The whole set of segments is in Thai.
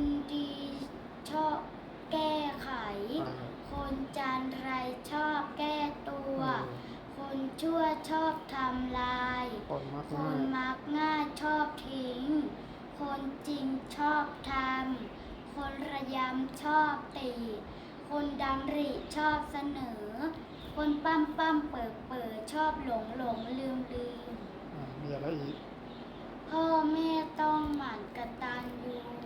คนดีชอบแก้ไข อ่า คนจันไรชอบแก้ตัวอืมคนชั่วชอบทำลาย คนมักคง่านยมักง่ายชอบทิ้ง คนจริงชอบทำ คนระยำชอบตี คนดำริชอบเสนอ คนปั้มปั้มเปิดเปิดชอบหลงหลงลืมลืม อ่ามีอะไรอีกพ่อแม่ต้องหมั่นกตัญญูอืม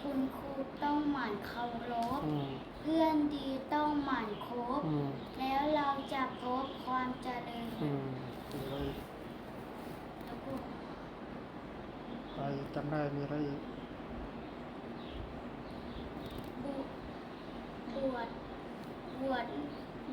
คุณครูต้องหมั่นเคารพอืมเพื่อนดีต้องหมั่นคบอืมแล้วเราจะพบความเจริญอืมมีอะไรอีกแล้วก็ไปจำได้มีอะไรอีกบุบวชบวช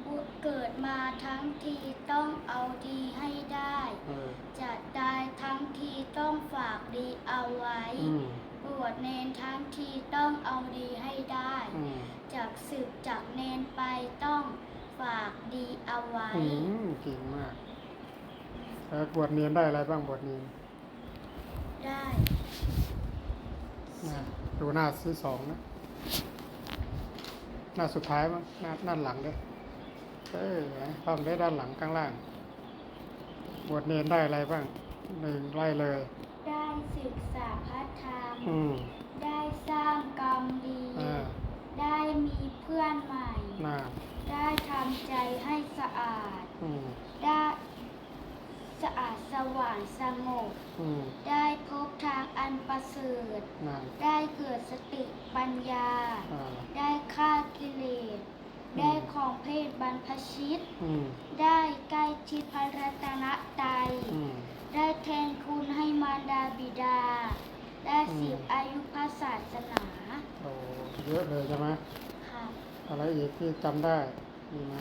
บวชเกิดมาทั้งทีต้องเอาดีให้ได้เออจะตายทั้งทีต้องฝากดีเอาไว้อืมบ วชเนนทั้งทีต้องเอาดีให้ได้ อืมจากสืบจากเนนไปต้องฝากดีเอาไว้ อืมเก่งมากแล้วบวชเนียนได้อะไรบ้างบวชเนียนได้นะดูหน้าที่สองนะหน้าสุดท้ายมั้งหน้าหน้าหลังด้วยเออต้องได้ด้านหลังข้างล่าง บวชเนียนได้อะไรบ้างหนึ่งไล่เลยได้ ศึกษาพระธรรม อืมได้สร้างกรรมดี อ่าได้มีเพื่อนใหม่หน้าได้ทำใจให้สะอาด อืมได้สะอาดสว่างสงบ อืมได้พบทางอันประเสริฐหน้าได้เกิดสติปัญญา อ่าได้ฆ่ากิเลสอืมได้ของเพศบรรพชิต อืมได้ใกล้ชิดพระรัตนตรัย อืม ได้แทนคุณให้มารดาบิดา ได้อืมสืบอายุพระศาสนาโอ้เยอะเลยใช่ไหมค่ะอะไรอีกที่จำได้มีไหม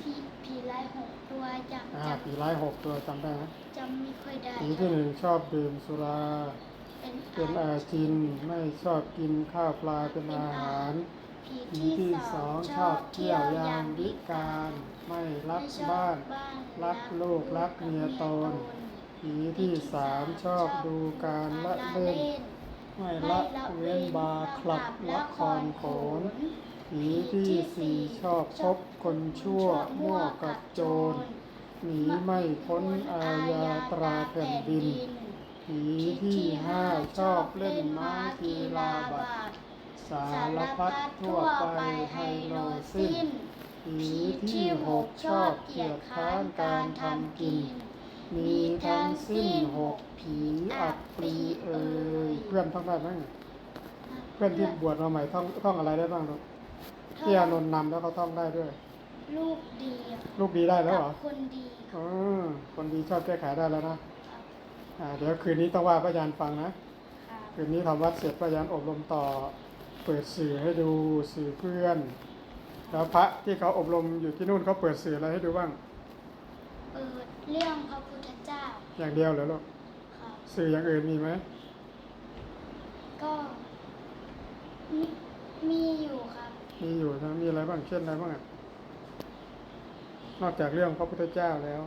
ผีผีลายหกตัวจำอ่าจผีร้ายหกตัวจำได้ไหมำจำไม่ค่อยได้ผีที่หนึ่งชอบดื่มสุรา เป็นเป็นอาจินไม่ชอบกินข้าวปลาเป็นอาหารผีผีที่สองชอบเที่ยวยามวิการไม่รัก ไม่ชอบบ้านบ้าน รักลูกรักเมียตนผีที่สามชอบดูการละเล่น ไม่ละเว้นบาร์คลับละครโขนผีที่สี่ชอบพบคนชั่วมั่วกับโจรหนีไม่พ้นอาญาตราแผ่นดินผีที่ห้าชอบเล่นม้ากีฬาบัตรสารพัดทั่วไปไฮโลสิ้น ผีที่หกชอบเกียรติค้านการทำกิน มีทั้งสิ้นหกผีอับปรีเอ่ยเพื่อนท่องได้ไหมเพื่อนที่บวชมาใหม่ท่องท่องอะไรได้บ้างลูกที่อานนท์นำแล้วเขาท่องได้ด้วย ลูกดีลูกดีได้แล้วเหรอกับคนดีอืมคนดีชอบแก้ไขได้แล้วนะอ่าเดี๋ยวคืนนี้ต้องว่าพระยานฟังนะค่ะคืนนี้ทำวัดเสร็จพระยานอบรมต่อ เปิดสื่อให้ดูสื่อเพื่อน แล้วพระที่เขาอบรมอยู่ที่นู่นเขาเปิดสื่ออะไรให้ดูบ้าง เปิดเรื่องพระพุทธเจ้า อย่างเดียวเหรอลูกค่ะสื่ออย่างอื่นมีไหมก็มีมีอยู่ครับ มีอยู่นะมีอะไรบ้างเช่นอะไรบ้างอะนอกจากเรื่องพระพุทธเจ้าแล้ว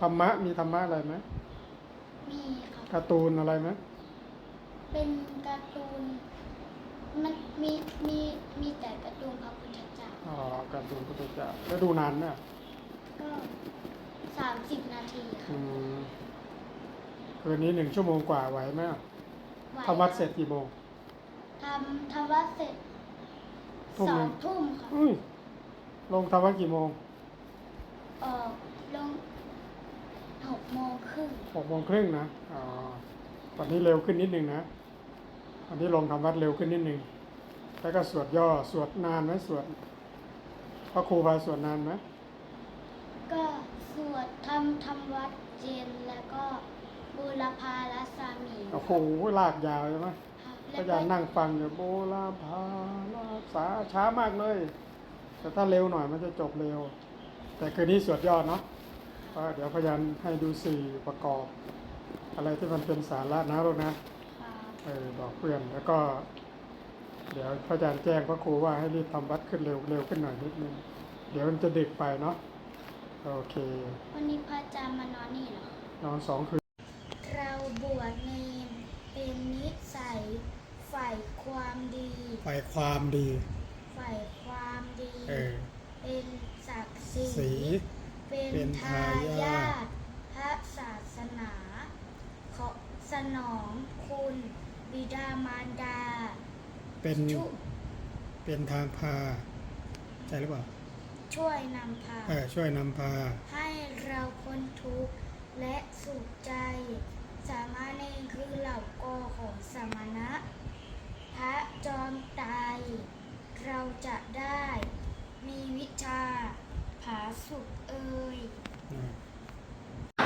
ธรรมะมีธรรมะอะไรไหมมีครับการ์ตูนอะไรไหมเป็นการ์ตูน มันมีมี พระพุทธเจ้าแล้วดูนานเนี่ยก็สามสิบนาทีค่ะอืมคืนนี้หนึ่งชั่วโมงกว่าไหวไหมอะไหวทำวัดเสร็จกี่โมง ทำทำวัดเสร็จทุ่มสหอนึ่งงทุ่มค่ะอุ้ยลงทำวัดกี่โมงออกลงหกโมงครึ่งหกโมงครึ่งนะอ๋อวันนี้เร็วขึ้นนิดนึงนะวันนี้ลงทำวัดเร็วขึ้นนิดนึงแล้วก็สวดย่อสวดนานไหมสวด พระครูพาสวดนานไหมก็สวดทำทำวัดเย็นแล้วก็บูรพารัสามีโอ้โหลากยาวใช่ไหมค่ะพแล้วระก็ยานนั่งฟังอยู่โบราพาลาสาช้ามากเลย แต่ถ้าเร็วหน่อยมันจะจบเร็ว แต่คืนนี้สวดย่อเนาะก็เดี๋ยวพยานให้ดูสื่อประกอบ อะไรที่มันเป็นสาระนะลูกนะค่ะเออบอกเพื่อนแล้วก็ เดี๋ยวพระอาจารย์แจ้งพระครูว่าให้รีบทำวัดขึ้นเร็วเร็วขึ้นหน่อยนิดนึง เดี๋ยวมันจะดึกไปเนาะ โอเค วันนี้พระอาจารย์มานอนนี่เหรอนอนสองคืน เราบวชเนรเป็นนิสัยใฝ่ความดี ฝ่ายความดีใฝ่ความดี เออ เป็นศักดิ์ศสีรีเป็นเป็นทาทายาทยาทพระศาสนาขอสนองคุณบิดามารดา เป็นชุเป็นทางพา ใช่หรือเปล่า ช่วยนำพา เออช่วยนำพา ให้เราพ้นทุกข์และสุขใจ สามารถเนรคือเหล่ากอของสมณะ พระจอมไตรเราจะได้ มีวิชา ผาสุกเอ่ยอ่า